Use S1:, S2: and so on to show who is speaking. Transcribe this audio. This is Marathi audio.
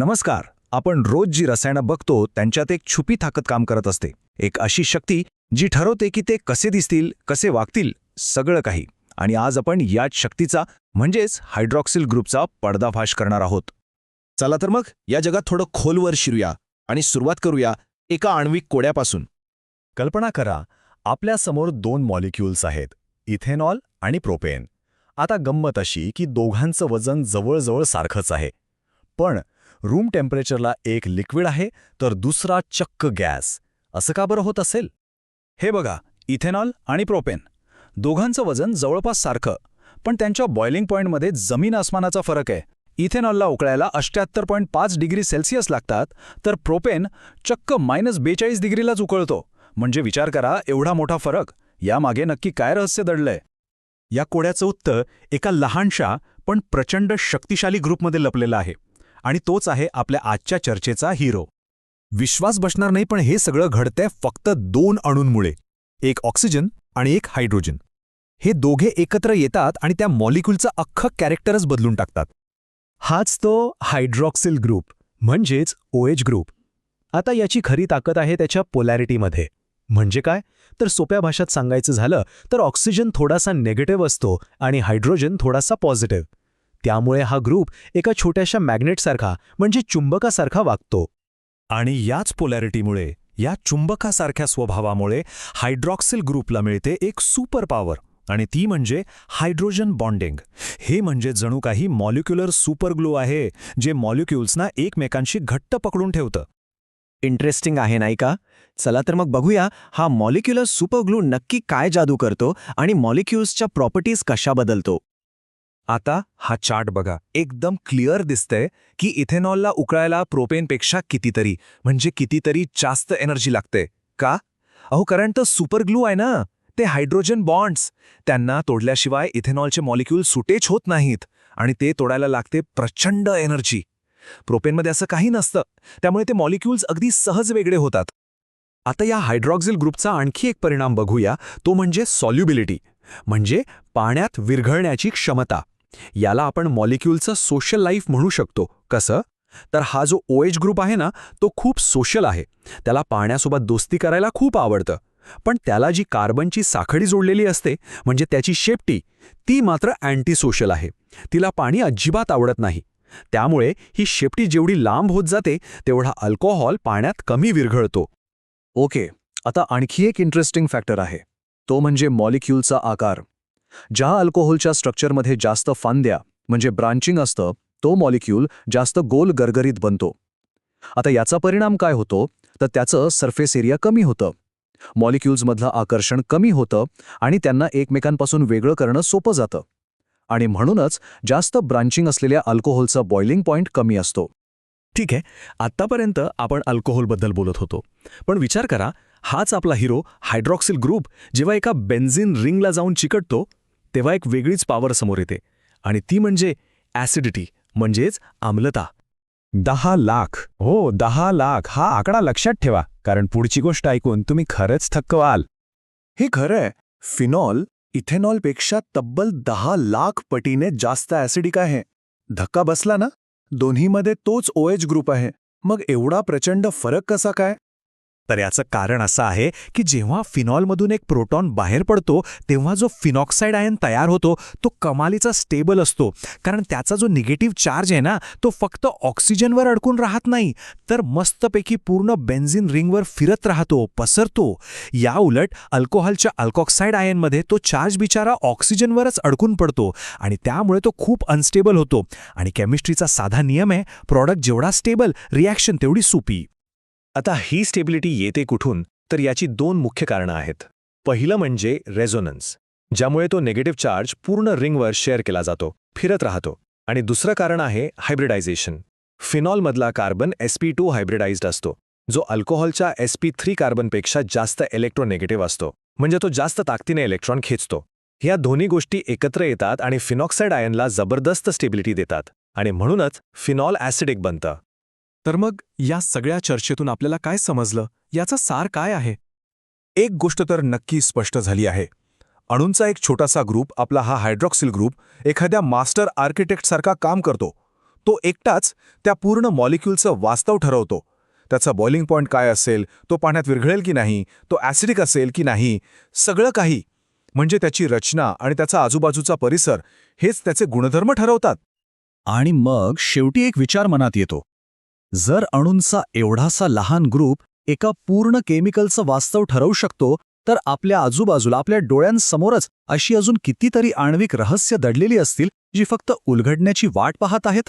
S1: नमस्कार. आपण रोज जी रसायनं बघतो त्यांच्यात एक छुपी ताकद काम करत असते. एक अशी शक्ती जी ठरवते की ते कसे दिसतील कसे वागतील सगळं काही. आणि आज आपण याच शक्तीचा म्हणजेच हायड्रॉक्सिल ग्रुपचा पडदाफाश करणार आहोत.
S2: चला तर मग या जगात थोडं खोलवर शिरूया आणि सुरुवात करूया एका आण्विक कोड्यापासून.
S3: कल्पना करा आपल्यासमोर दोन मॉलिक्युल्स आहेत इथेनॉल आणि प्रोपेन आता गंमत अशी की दोघांचं वजन जवळजवळ सारखंच आहे. पण रूम टेम्परेचरला एक लिक्विड आहे तर दुसरा चक्क गॅस. असं का बरं होत असेल?
S1: हे बघा इथेनॉल आणि प्रोपेन. दोघांचं वजन जवळपास सारखं पण त्यांच्या बॉइलिंग पॉईंटमध्ये जमीन आसमानाचा फरक आहे. इथेनॉलला उकळायला अष्ट्याहत्तर पॉईंट पाच डिग्री सेल्सिअस लागतात तर प्रोपेन चक्क मायनस बेचाळीस डिग्रीलाच उकळतो. म्हणजे विचार करा एवढा मोठा फरक. यामागे नक्की काय रहस्य दडलंय?
S4: या कोड्याचं उत्तर एका लहानशा पण प्रचंड शक्तिशाली ग्रुपमध्ये लपलेलं आहे. आणि तोच आहे आपल्या आजच्या चर्चेचा हिरो. विश्वास बसणार नाही पण हे सगळं घडतंय फक्त दोन अणूंमुळे. एक ऑक्सिजन आणि एक हायड्रोजन. हे दोघे एकत्र येतात आणि त्या मॉलिक्युलचं अख्खं कॅरेक्टरच बदलून टाकतात. हाच तो हायड्रॉक्सिल ग्रुप म्हणजेच ओएच ग्रुप. आता याची खरी ताकद आहे त्याच्या पोलॅरिटीमध्ये. म्हणजे काय? तर सोप्या भाषेत सांगायचं झालं तर ऑक्सिजन थोडासा नेगेटिव्ह असतो आणि हायड्रोजन थोडासा पॉझिटिव्ह. त्यामुळे हा ग्रुप एका छोट्याशा मॅग्नेटसारखा म्हणजे चुंबकासारखा वागतो.
S1: आणि याच पोलॅरिटीमुळे या चुंबकासारख्या स्वभावामुळे हायड्रॉक्सिल ग्रुपला मिळते एक सुपर पॉवर आणि ती म्हणजे हायड्रोजन बॉन्डिंग. हे म्हणजे जणू काही मॉलिक्युलर सुपरग्लू आहे जे मॉलिक्युल्सना एकमेकांशी घट्ट पकडून ठेवतं.
S5: इंटरेस्टिंग आहे नाही का? चला तर मग बघूया हा मॉलिक्युलर सुपरग्लू नक्की काय जादू करतो आणि मॉलिक्युल्सच्या प्रॉपर्टीज कशा बदलतो.
S1: आता हा चार्ट बघा. एकदम क्लिअर दिसतंय की इथेनॉलला उकळायला प्रोपेनपेक्षा कितीतरी म्हणजे कितीतरी जास्त एनर्जी लागते का? अहो कारण तर सुपरग्लू आहे ना. ते हायड्रोजन बॉन्ड्स. त्यांना तोडल्याशिवाय इथेनॉलचे मॉलिक्यूल सुटेच होत नाहीत आणि ते तोडायला लागते प्रचंड एनर्जी. प्रोपेनमध्ये असं काही नसतं. त्यामुळे ते मॉलिक्युल्स अगदी सहज वेगळे होतात.
S4: आता या हायड्रॉक्झिल ग्रुपचा आणखी एक परिणाम बघूया. तो म्हणजे सॉल्युबिलिटी म्हणजे पाण्यात विरघळण्याची क्षमता. याला आपण मॉलिक्युलचं सोशल लाईफ म्हणू शकतो. कसं? तर हा जो ओएच ग्रुप आहे ना तो खूप सोशल आहे. त्याला पाण्यासोबत दोस्ती करायला खूप आवडतं. पण त्याला जी कार्बनची साखळी जोडलेली असते म्हणजे त्याची शेपटी ती मात्र अँटी सोशल आहे. तिला पाणी अजिबात आवडत नाही. त्यामुळे ही शेपटी जेवढी लांब होत जाते तेवढा अल्कोहॉल पाण्यात कमी विरघळतो.
S3: ओके आता आणखी एक इंटरेस्टिंग फॅक्टर आहे. तो म्हणजे मॉलिक्युलचा आकार. ज्या अल्कोहोलच्या स्ट्रक्चरमध्ये जास्त फांद्या म्हणजे ब्रांचिंग असतं तो मॉलिक्यूल जास्त गोल गरगरीत बनतो. आता याचा परिणाम काय होतो? तर त्याचं सरफेस एरिया कमी होतं. मॉलिक्युल्समधलं आकर्षण कमी होतं आणि त्यांना एकमेकांपासून वेगळं करणं सोपं जातं. आणि म्हणूनच जास्त ब्रांचिंग असलेल्या अल्कोहोलचा बॉइलिंग पॉईंट कमी असतो.
S4: ठीक आहे आत्तापर्यंत आपण अल्कोहोलबद्दल बोलत होतो. पण विचार करा हाच आपला हिरो हायड्रॉक्सिल ग्रुप जेव्हा एका बेन्झिन रिंगला जाऊन चिकटतो तेव्हा एक वेगळीच पॉवर समोर येते. आणि ती म्हणजे ॲसिडिटी म्हणजेच आम्लता.
S6: दहा लाख. हो दहा लाख. हा आकडा लक्षात ठेवा कारण पुढची गोष्ट ऐकून तुम्ही खरंच थक्क व्हाल.
S2: हे खरंय फिनॉल इथेनॉलपेक्षा तब्बल दहा लाख पटीने जास्त ॲसिडिक आहे. धक्का बसला ना? दोन्हीमध्ये तोच ओएच ग्रुप आहे. मग एवढा प्रचंड फरक कसा काय?
S4: तर याचं कारण असं आहे की जेव्हा फिनॉलमधून एक प्रोटॉन बाहेर पडतो तेव्हा जो फिनॉक्साईड आयन तयार होतो तो कमालीचा स्टेबल असतो. कारण त्याचा जो निगेटिव्ह चार्ज आहे ना तो फक्त ऑक्सिजनवर अडकून राहत नाही. तर मस्तपैकी पूर्ण बेन्झिन रिंगवर फिरत राहतो पसरतो. या उलट अल्कोहलच्या अल्कॉक्साईड आयनमध्ये तो चार्ज बिचारा ऑक्सिजनवरच अडकून पडतो आणि त्यामुळे तो खूप अनस्टेबल होतो. आणि केमिस्ट्रीचा साधा नियम आहे प्रॉडक्ट जेवढा स्टेबल रिॲक्शन तेवढी सोपी.
S3: आता ही स्टेबिलिटी येते कुठून तर याची दोन मुख्य कारणं आहेत. पहिलं म्हणजे रेझोनन्स ज्यामुळे तो निगेटिव्ह चार्ज पूर्ण रिंगवर शेअर केला जातो फिरत राहतो. आणि दुसरं कारण आहे हायब्रिडायझेशन फिनॉलमधला कार्बन एसपी टू हायब्रिडाइज्ड असतो जो अल्कोहलच्या एसपी थ्री कार्बनपेक्षा जास्त इलेक्ट्रोनेगेटिव्ह असतो म्हणजे तो जास्त ताकदीने इलेक्ट्रॉन खेचतो. ह्या दोन्ही गोष्टी एकत्र येतात आणि फिनॉक्साईड आयनला जबरदस्त स्टेबिलिटी देतात. आणि म्हणूनच फिनॉल ॲसिडिक बनतं.
S4: तर मग या सगळ्या चर्चेतून आपल्याला काय समजलं? याचा सार काय आहे?
S6: एक गोष्ट तर नक्की स्पष्ट झाली आहे. अणूंचा एक छोटासा ग्रुप आपला हा हायड्रॉक्सिल ग्रुप एखाद्या मास्टर आर्किटेक्टसारखा काम करतो.
S1: तो एकटाच त्या पूर्ण मॉलिक्यूलचं वास्तव ठरवतो. त्याचा बॉइलिंग पॉईंट काय असेल तो पाण्यात विरघळेल की नाही तो ॲसिडिक असेल की नाही सगळं काही. म्हणजे त्याची रचना आणि त्याचा आजूबाजूचा परिसर हेच त्याचे गुणधर्म ठरवतात.
S4: आणि मग शेवटी एक विचार मनात येतो. जर अणूंचा एवढासा लहान ग्रुप एका पूर्ण केमिकलचं वास्तव ठरवू शकतो तर आपल्या आजूबाजूला आपल्या डोळ्यांसमोरच अशी अजून कितीतरी आण्विक रहस्य दडलेली असतील जी फक्त उलघडण्याची वाट पाहत आहेत?